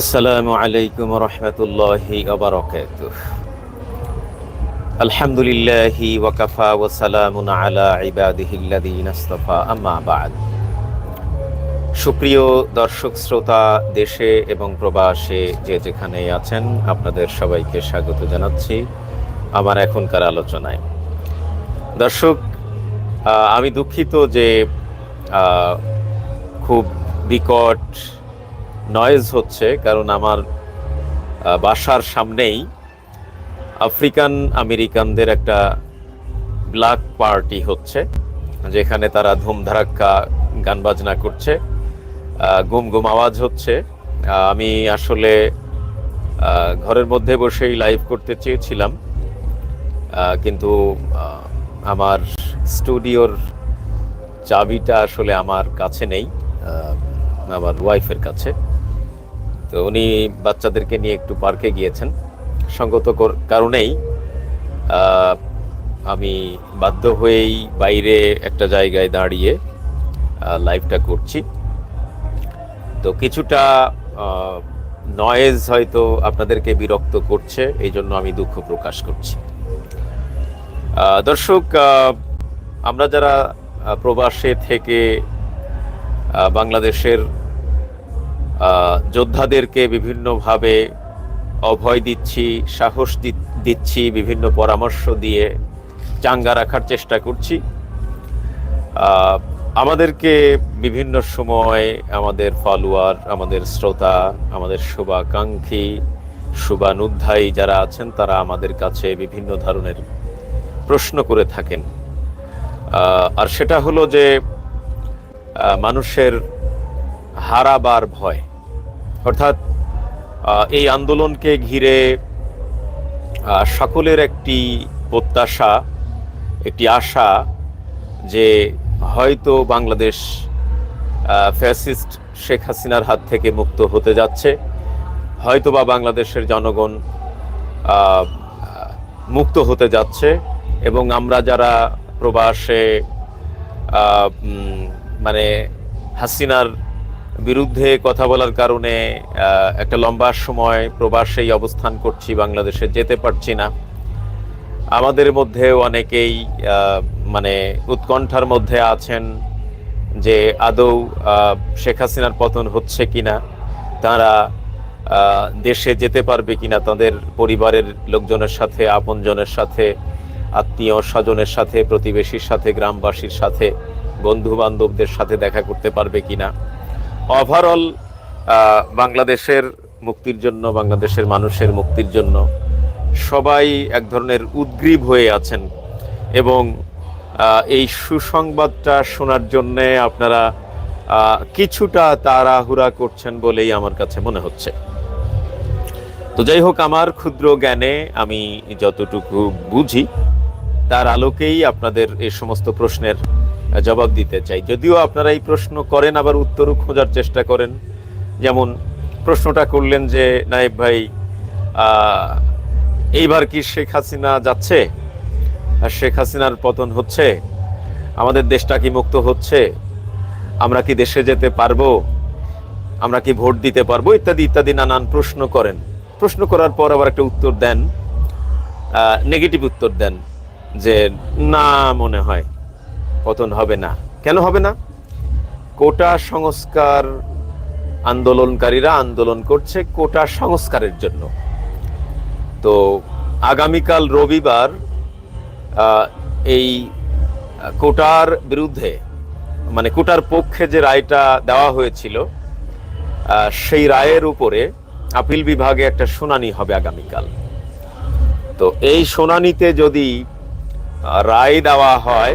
আসসালামু আলাইকুম রহমতুল্লাহি আবরকাত আলহামদুলিল্লাহি ওয়াকাফা ওয়াসালামুন আলা ইবাদিহিল্লাযীন ইসতাফা আম্মা বাদ। সুপ্রিয় দর্শক, শ্রোতা, দেশে এবং প্রবাসে যে যেখানে আছেন, আপনাদের সবাইকে স্বাগত জানাচ্ছি আমার এখনকার আলোচনায়। দর্শক আমি দুঃখিত যে খুব বিকট নয়েজ হচ্ছে, কারণ আমার বাসার সামনেই আফ্রিকান আমেরিকানদের একটা ব্ল্যাক পার্টি হচ্ছে, যেখানে তারা ধুমধারাক্কা গান বাজনা করছে গুম গুম আওয়াজ হচ্ছে। আমি আসলে ঘরের মধ্যে বসেই লাইভ করতে চেয়েছিলাম কিন্তু আমার স্টুডিওর চাবিটা আসলে আমার কাছে নেই আমার ওয়াইফের কাছে। তো উনি বাচ্চাদেরকে নিয়ে একটু পার্কে গিয়েছেন। সঙ্গত কর- কারণেই আমি বাধ্য হয়েই বাইরে একটা জায়গায় দাঁড়িয়ে লাইভটা করছি। তো কিছুটা নয়েজ হয়তো আপনাদেরকে বিরক্ত করছে এই জন্য আমি দুঃখ প্রকাশ করছি। দর্শক আমরা যারা প্রবাসে থেকে বাংলাদেশের যোদ্ধাদেরকে বিভিন্নভাবে অভয় দিচ্ছি, সাহস দিচ্ছি, বিভিন্ন পরামর্শ দিয়ে চাঙ্গা রাখার চেষ্টা করছি। আমাদেরকে বিভিন্ন সময় আমাদের ফলোয়ার, আমাদের শ্রোতা, আমাদের শুভাকাঙ্ক্ষী, শুভানুধ্যায়ী যারা আছেন, তারা আমাদের কাছে বিভিন্ন ধরনের প্রশ্ন করে থাকেন। আর সেটা হলো যে মানুষের হারাবার ভয়। অর্থাৎ এই আন্দোলনকে ঘিরে সকলের একটি প্রত্যাশা, একটি আশা যে হয়তো বাংলাদেশ ফ্যাসিস্ট শেখ হাসিনার হাত থেকে মুক্ত হতে যাচ্ছে। হয়তো বা বাংলাদেশের জনগণ মুক্ত হতে যাচ্ছে এবং আমরা যারা প্রবাসে মানে হাসিনার বিরুদ্ধে কথা বলার কারণে একটা লম্বা সময় প্রবাসেই অবস্থান করছি, বাংলাদেশে যেতে পারছি না। আমাদের মধ্যেও অনেকেই মানে উৎকণ্ঠার মধ্যে আছেন যে আদৌ শেখ হাসিনার পতন হচ্ছে কিনা, তারা দেশে যেতে পারবে কিনা, তাদের পরিবারের লোকজনের সাথে, আপনজনের সাথে, আত্মীয় স্বজনের সাথে, প্রতিবেশীর সাথে, গ্রামবাসীর সাথে বন্ধু বান্ধবদের সাথে দেখা করতে পারবে কিনা। ওভারঅল বাংলাদেশের মুক্তির জন্য, বাংলাদেশের মানুষের মুক্তির জন্য সবাই এক ধরনের উদ্গ্রীব হয়ে আছেন এবং এই সুসংবাদটা শোনার জন্য আপনারা কিছুটা তাড়াহুড়া করছেন বলেই আমার কাছে মনে হচ্ছে। তো যাই হোক, আমার ক্ষুদ্র জ্ঞানে আমি যতটুকু বুঝি, তার আলোকেই আপনাদের এই সমস্ত প্রশ্নের জবাব দিতে চাই। যদিও আপনারা এই প্রশ্ন করেন, আবার উত্তরও খোঁজার চেষ্টা করেন। যেমন প্রশ্নটা করলেন যে, নায়েব ভাই এইবার কি শেখ হাসিনা যাচ্ছে? আর শেখ হাসিনার পতন হচ্ছে? আমাদের দেশটা কি মুক্ত হচ্ছে? আমরা কি দেশে যেতে পারব? আমরা কি ভোট দিতে পারব? ইত্যাদি ইত্যাদি নানান প্রশ্ন করেন। প্রশ্ন করার পর আবার একটা উত্তর দেন নেগেটিভ উত্তর দেন, যে না মনে হয়। পতন হবে না। কেন হবে না? কোটা সংস্কার আন্দোলনকারীরা আন্দোলন করছে কোটা সংস্কারের জন্য। তো আগামীকাল রবিবার এই কোটার বিরুদ্ধে মানে কোটার পক্ষে যে রায়টা দেওয়া হয়েছিল সেই রায়ের উপরে আপিল বিভাগে একটা শুনানি হবে আগামীকাল। তো এই শুনানিতে যদি রায় দেওয়া হয়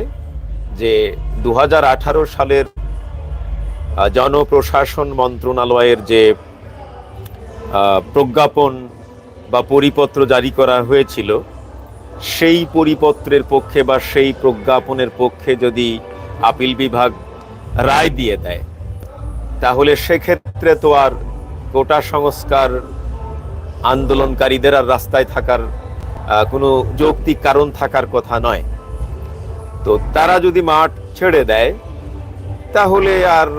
যে দু হাজার আঠারো সালের জনপ্রশাসন মন্ত্রণালয়ের যে প্রজ্ঞাপন বা পরিপত্র জারি করা হয়েছিল, সেই পরিপত্রের পক্ষে বা সেই প্রজ্ঞাপনের পক্ষে যদি আপিল বিভাগ রায় দিয়ে দেয়, তাহলে সেক্ষেত্রে তো আর কোটা সংস্কার আন্দোলনকারীদের আর রাস্তায় থাকার কোনো যৌক্তিক কারণ থাকার কথা নয়। তো তারা যদি মাঠ ছেড়ে দেয়, তাহলে আর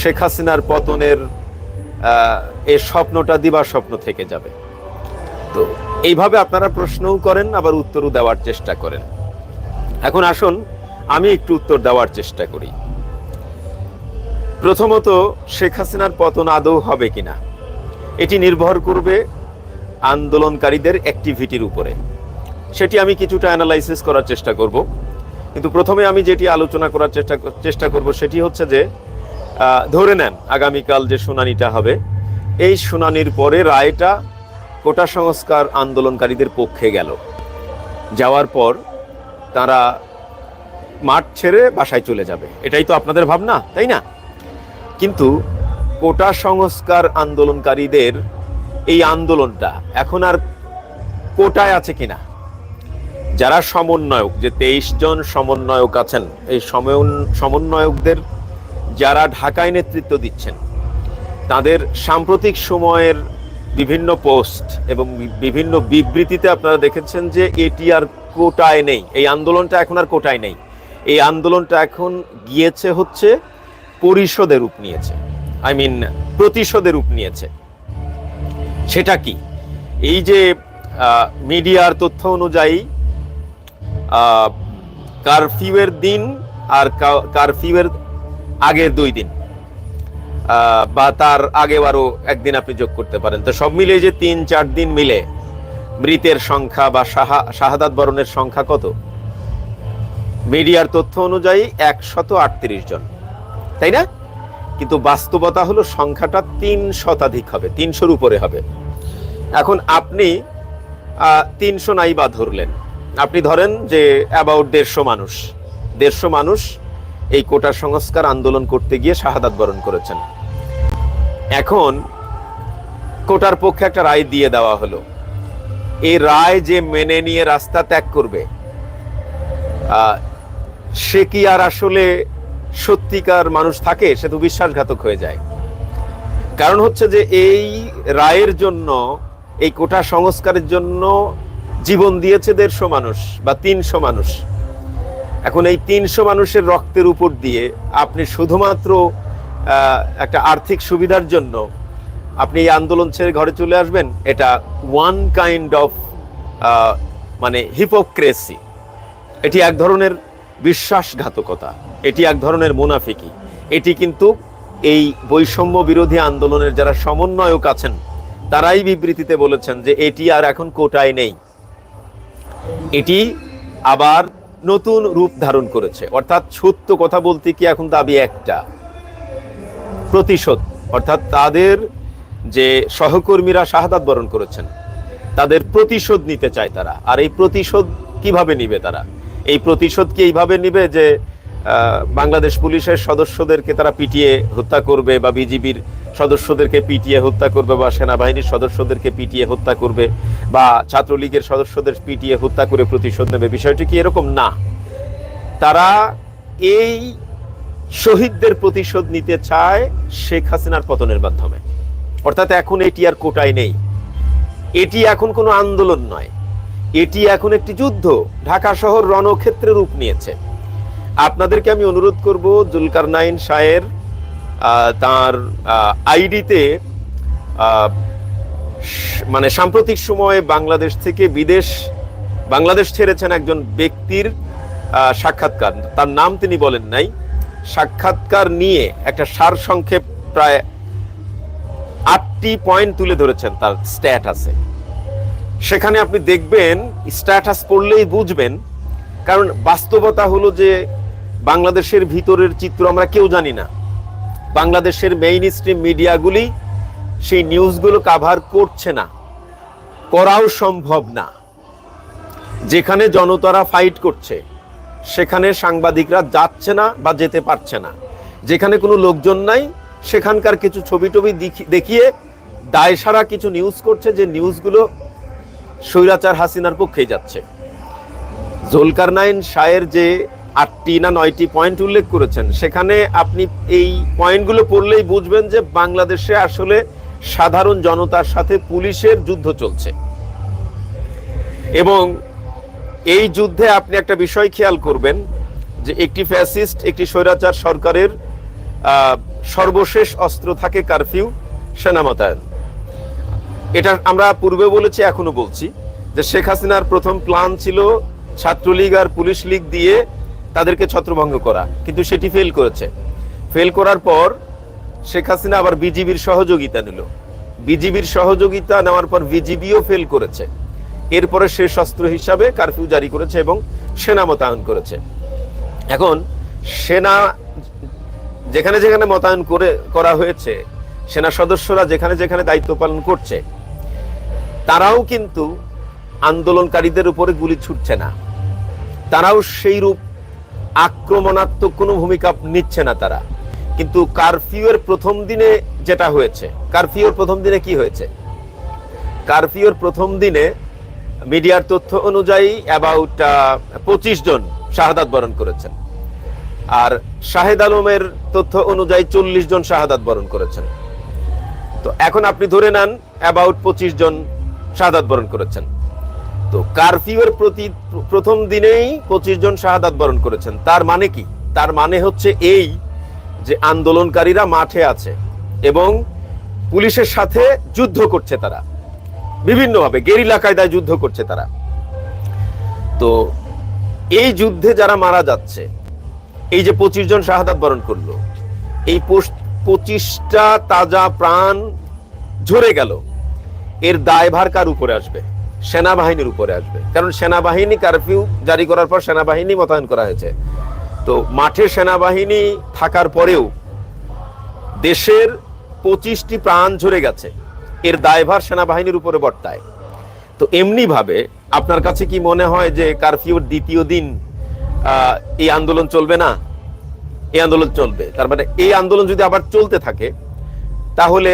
শেখ হাসিনার পতনের এই স্বপ্নটা দিবার স্বপ্ন থেকে যাবে। তো এইভাবে আপনারা প্রশ্নও করেন, আবার উত্তরও দেওয়ার চেষ্টা করেন। এখন আসুন, আমি একটু উত্তর দেওয়ার চেষ্টা করি। প্রথমত, শেখ হাসিনার পতন আদৌ হবে কিনা? এটি নির্ভর করবে আন্দোলনকারীদের অ্যাক্টিভিটির উপরে। সেটি আমি কিছুটা অ্যানালাইসিস করার চেষ্টা করব। কিন্তু প্রথমে আমি যেটি আলোচনা করার চেষ্টা চেষ্টা করব সেটি হচ্ছে যে ধরে নেন আগামীকাল যে শুনানিটা হবে, এই শুনানির পরে রায়টা কোটা সংস্কার আন্দোলনকারীদের পক্ষে গেল। যাওয়ার পর তারা মাঠ ছেড়ে বাসায় চলে যাবে। এটাই তো আপনাদের ভাবনা, তাই না? কিন্তু কোটা সংস্কার আন্দোলনকারীদের এই আন্দোলনটা এখন আর কোটায় আছে কিনা? যারা সমন্বয়ক, যে তেইশ জন সমন্বয়ক আছেন, এই সমন- সমন্বয়কদের যারা ঢাকায় নেতৃত্ব দিচ্ছেন, তাদের সাম্প্রতিক সময়ের বিভিন্ন পোস্ট এবং বিভিন্ন বিবৃতিতে আপনারা দেখেছেন যে এটি আর কোটায় নেই, এই আন্দোলনটা এখন আর কোটায় নেই। এই আন্দোলনটা এখন গিয়েছে হচ্ছে পরিষদের রূপ নিয়েছে, আই মিন প্রতিশোধের রূপ নিয়েছে। সেটা কি? এই যে মিডিয়ার তথ্য অনুযায়ী কারফিউয়ের দিন আর কারফিউয়ের আগের দুই দিন। বা তার আগেও আরও একদিন আপনি যোগ করতে পারেন। তো সব মিলে যে তিন, চার দিন মিলে মৃতের সংখ্যা বা শাহা- শাহাদাত বরণের সংখ্যা কত? মিডিয়ার তথ্য অনুযায়ী একশত আটত্রিশ জন। তাই না? কিন্তু বাস্তবতা হলো সংখ্যাটা তিন শতাধিক হবে, তিনশোর উপরে হবে। এখন আপনি তিনশো নাই বা ধরলেন। আপনি ধরেন যে অ্যাবাউট দেড়শো মানুষ। দেড়শো মানুষ এই কোটা সংস্কার আন্দোলন করতে গিয়ে শাহাদাত বরণ করেছেন। এখন কোটার পক্ষে একটা রায় দিয়ে দেওয়া হলো। এই রায় যে মেনে নিয়ে রাস্তা ত্যাগ করবে সে কি আর আসলে সত্যিকার মানুষ থাকে? সে তো বিশ্বাসঘাতক হয়ে যায়। কারণ হচ্ছে যে এই রায়ের জন্য, এই কোটা সংস্কারের জন্য জীবন দিয়েছে দেড়শো মানুষ বা তিনশো মানুষ। এখন এই তিনশো মানুষের রক্তের উপর দিয়ে আপনি শুধুমাত্র একটা আর্থিক সুবিধার জন্য আপনি এই আন্দোলন ছেড়ে ঘরে চলে আসবেন, এটা ওয়ান কাইন্ড অফ মানে হিপোক্রেসি এটি এক ধরনের বিশ্বাসঘাতকতা, এটি এক ধরনের মুনাফিকি। এটি কিন্তু এই বৈষম্য বিরোধী আন্দোলনের যারা সমন্বয়ক আছেন, তারাই বিবৃতিতে বলেছেন যে এটি আর এখন কোটায় নেই। এটি আবার নতুন রূপ ধারণ করেছে। অর্থাৎ সত্য কথা বলতে কি এখন দাবি একটা? প্রতিশোধ। অর্থাৎ তাদের যে সহকর্মীরা শাহাদাত বরণ করেছেন, তাদের প্রতিশোধ নিতে চায় তারা। আর এই প্রতিশোধ কীভাবে নিবে তারা? এই প্রতিশোধ কি এইভাবে নিবে যে বাংলাদেশ পুলিশের সদস্যদেরকে তারা পিটিয়ে হত্যা করবে বা বিজিবির সদস্যদেরকে পিটিয়ে হত্যা করবে বা সেনাবাহিনীর সদস্যদেরকে পিটিয়ে হত্যা করবে বা ছাত্রলীগের সদস্যদের পিটিয়ে হত্যা করে প্রতিশোধ নেবে, বিষয়টি কি এরকম? না। তারা এই শহীদদের প্রতিশোধ নিতে চায় শেখ হাসিনার পতনের মাধ্যমে। অর্থাৎ এখন এটি আর কোটায় নেই। এটি এখন কোনো আন্দোলন নয়। এটি এখন একটি যুদ্ধ। ঢাকা শহর রণক্ষেত্রে রূপ নিয়েছে। আপনাদেরকে আমি অনুরোধ করব জুলকার নাইন শাহের তার আইডিতে মানে সাম্প্রতিক সময়ে বাংলাদেশ থেকে বিদেশ, বাংলাদেশ ছেড়েছেন একজন ব্যক্তির সাক্ষাৎকার। তার নাম তিনি বলেন নাই। সাক্ষাৎকার নিয়ে একটা সার সংক্ষেপ প্রায় আটটি পয়েন্ট তুলে ধরেছেন তার স্ট্যাটাসে। সেখানে আপনি দেখবেন, স্ট্যাটাস পড়লেই বুঝবেন, কারণ বাস্তবতা হলো যে বাংলাদেশের ভিতরের চিত্র আমরা কেউ জানি না। বাংলাদেশের মেইন স্ট্রিম মিডিয়াগুলি সেই নিউজগুলো কাভার করছে না। করাও সম্ভব না। যেখানে জনতারা ফাইট করছে, সেখানে সাংবাদিকরা যাচ্ছে না বা যেতে পারছে না। যেখানে কোনো লোকজন নাই, সেখানকার কিছু ছবি টবি দেখি- দেখিয়ে দায় সারা কিছু নিউজ করছে যে নিউজগুলো স্বৈরাচার হাসিনার পক্ষেই যাচ্ছে। জোলকার নাইন শায়ের যে আটটি না নয়টি পয়েন্ট উল্লেখ করেছেন। সেখানে আপনি এই পয়েন্টগুলো পড়লেই বুঝবেন যে বাংলাদেশে আসলে সাধারণ জনতার সাথে পুলিশের যুদ্ধ চলছে। এবং এই যুদ্ধে আপনি একটা বিষয় খেয়াল করবেন যে একটি ফ্যাসিস্ট একটি স্বৈরাচার সরকারের সর্বশেষ অস্ত্র থাকে কারফিউ সেনা মোতায়েন। এটা আমরা পূর্বে বলেছি, এখনও বলছি যে শেখ হাসিনার প্রথম প্ল্যান ছিল ছাত্রলীগ আর পুলিশ লীগ দিয়ে তাদেরকে ছত্রভঙ্গ করা, কিন্তু সেটি ফেল করেছে। ফেল করার পর শেখ হাসিনা আবার বিজিবির সহযোগিতা নিল। বিজিবির সহযোগিতা নেওয়ার পর বিজিবিও ফেল করেছে। এরপরে শেষ অস্ত্র হিসাবে কারফিউ জারি করেছে এবং সেনা মোতায়েন করেছে। এখন সেনা যেখানে যেখানে মোতায়েন করে, করা হয়েছে, সেনা সদস্যরা যেখানে যেখানে দায়িত্ব পালন করছে, তারাও কিন্তু আন্দোলনকারীদের উপরে গুলি ছুটছে না। তারাও সেই রূপ আক্রমণাত্মক কোনো ভূমিকা নিচ্ছে না তারা। কিন্তু কারফিউয়ের প্রথম দিনে যেটা হয়েছে, কারফিউর প্রথম দিনে কি হয়েছে? কারফিউর প্রথম দিনে মিডিয়ার তথ্য অনুযায়ী অ্যাবাউট পঁচিশ জন শাহাদাত বরণ করেছেন। আর শাহেদ আলমের তথ্য অনুযায়ী চল্লিশ জন শাহাদাত বরণ করেছেন। তো এখন আপনি ধরে নেন অ্যাবাউট পঁচিশ জন শাহাদাত বরণ করেছেন। তো কারফিউয়ের প্রতি প্রথম দিনেই পঁচিশ জন শাহাদাত বরণ করেছেন। তার মানে কি? তার মানে হচ্ছে এই যে আন্দোলনকারীরা মাঠে আছে এবং পুলিশের সাথে যুদ্ধ করছে তারা। বিভিন্নভাবে গেরিলা কায়দায় যুদ্ধ করছে তারা। তো এই যুদ্ধে যারা মারা যাচ্ছে, এই যে পঁচিশ জন শাহাদাত বরণ করল, এই পঁচিশটা তাজা প্রাণ ঝরে গেল। এর দায়ভার কার উপরে আসবে? সেনাবাহিনীর উপরে আসবে। কারণ সেনাবাহিনী কারফিউ জারি করার পর সেনাবাহিনী মোতায়েন করা হয়েছে। তো মাঠে সেনাবাহিনী থাকার পরেও দেশের পঁচিশটি প্রাণ ঝরে গেছে। এর দায়ভার সেনাবাহিনীর উপরে বর্তায়। তো এমনি ভাবে আপনার কাছে কি মনে হয় যে কারফিউর দ্বিতীয় দিন এই আন্দোলন চলবে না? এই আন্দোলন চলবে। তার মানে এই আন্দোলন যদি আবার চলতে থাকে, তাহলে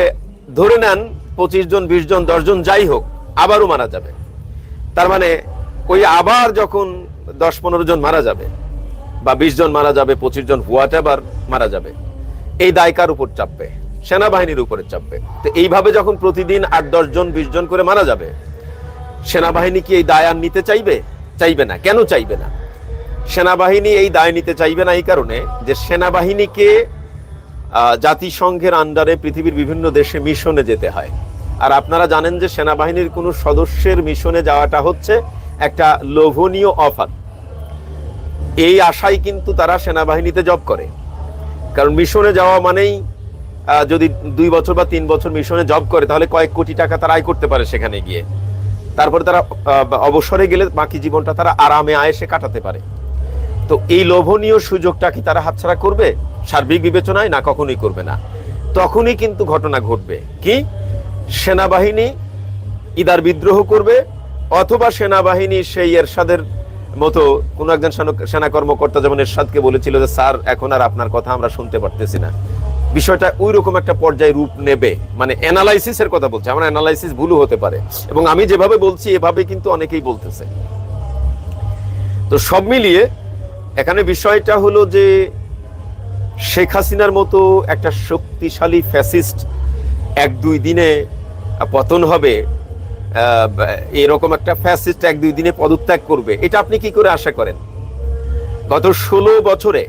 ধরে নেন পঁচিশ জন, বিশ জন, দশ জন যাই হোক, আবারও মারা যাবে। তার মানে ওই আবার যখন দশ পনেরো জন মারা যাবে বা বিশ জন মারা যাবে, পঁচিশ জন হোয়াট এভার মারা যাবে, এই দায় কার উপর চাপবে, সেনাবাহিনীর উপরে চাপবে। তো এইভাবে যখন প্রতিদিন আট, দশ জন, বিশ জন করে মারা যাবে, সেনাবাহিনী কি এই দায় আর নিতে চাইবে? চাইবে না। কেন চাইবে না? সেনাবাহিনী এই দায় নিতে চাইবে না এই কারণে যে সেনাবাহিনীকে জাতিসংঘের আন্ডারে পৃথিবীর বিভিন্ন দেশে মিশনে যেতে হয়। আর আপনারা জানেন যে সেনাবাহিনীর কোনো সদস্যের মিশনে যাওয়াটা হচ্ছে একটা লোভনীয় অফার। এই আশায় কিন্তু তারা সেনাবাহিনীতে জব করে। কারণ মিশনে যাওয়া মানেই যদি দুই বছর বা তিন বছর মিশনে জব করে, তাহলে কয়েক কোটি টাকা তারা আয় করতে পারে সেখানে গিয়ে। তারপরে তারা অবসরে গেলে বাকি জীবনটা তারা আরামে আয়েসে কাটাতে পারে। তো এই লোভনীয় সুযোগটা কি তারা হাতছাড়া করবে? সার্বিক বিবেচনায় না কখনোই করবে না। তখনই কিন্তু ঘটনা ঘটবে। কি? সেনাবাহিনী ইদার বিদ্রোহ করবে, অথবা সেনাবাহিনী সেই এরশাদের মতো কোন একজন সেনা- কর্মকর্তা যেমন এরশাদকে বলেছিল যে, স্যার, এখন আর আপনার কথা আমরা শুনতে পারতেছি না। বিষয়টা ওই রকম একটা পর্যায়ে রূপ নেবে। মানে অ্যানালাইসিসের কথা বলছে। আমার অ্যানালাইসিস ভুলও হতে পারে। এবং আমি যেভাবে বলছি, এভাবে কিন্তু অনেকেই বলতেছে। তো সব মিলিয়ে এখানে বিষয়টা হলো যে, শেখ হাসিনার মতো একটা শক্তিশালী ফ্যাসিস্ট এক দুই দিনে পতন হবে এরকম একটা ফ্যাসিস্ট এক দুই দিনে পদত্যাগ করবে, এটা আপনি কি করে আশা করেন? গত ষোলো বছরে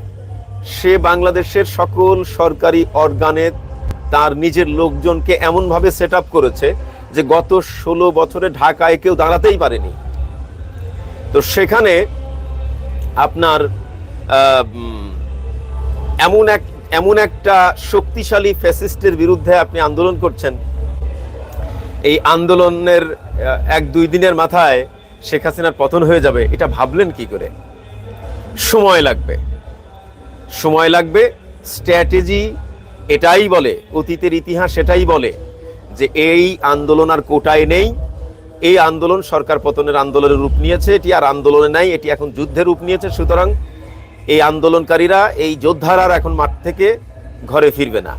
সে বাংলাদেশের সকল সরকারি অর্গানে তার নিজের লোকজনকে এমনভাবে সেট করেছে যে গত ষোলো বছরে ঢাকায় কেউ দাঁড়াতেই পারেনি। তো সেখানে আপনার এমন এক এমন একটা শক্তিশালী ফ্যাসিস্টের বিরুদ্ধে আপনি আন্দোলন করছেন। এই আন্দোলনের এক দুই দিনের মাথায় শেখ হাসিনার পতন হয়ে যাবে, এটা ভাবলেন কি করে? সময় লাগবে। সময় লাগবে, স্ট্র্যাটেজি এটাই বলে, অতীতের ইতিহাস এটাই বলে যে এই আন্দোলন আর কোটায় নেই। এই আন্দোলন সরকার পতনের আন্দোলনের রূপ নিয়েছে, এটি আর আন্দোলনে নাই, এটি এখন যুদ্ধের রূপ নিয়েছে, সুতরাং এই আন্দোলনকারীরা, এই যোদ্ধারা এখন মাঠ থেকে ঘরে ফিরবে না।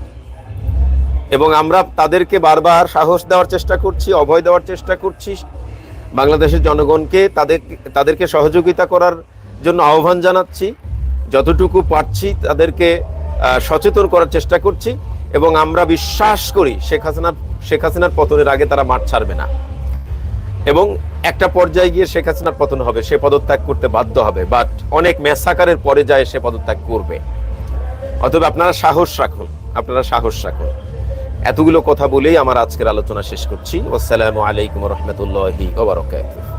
এবং আমরা তাদেরকে বারবার সাহস দেওয়ার চেষ্টা করছি, অভয় দেওয়ার চেষ্টা করছি। বাংলাদেশের জনগণকে তাদের, তাদেরকে সহযোগিতা করার জন্য আহ্বান জানাচ্ছি। যতটুকু পারছি তাদেরকে সচেতন করার চেষ্টা করছি। এবং আমরা বিশ্বাস করি শেখ হাসিনা শেখ হাসিনার পতনের আগে তারা মাঠ ছাড়বে না। এবং একটা পর্যায়ে গিয়ে শেখ হাসিনার পতন হবে, সে পদত্যাগ করতে বাধ্য হবে বাট অনেক মেসাকারের পরে যায় সে পদত্যাগ করবে। অথবা আপনারা সাহস রাখুন, আপনারা সাহস রাখুন। এতগুলো কথা বলেই আমার আজকের আলোচনা শেষ করছি। আসসালামু আলাইকুম রহমতুল্লাহি ওবরাকাতুহ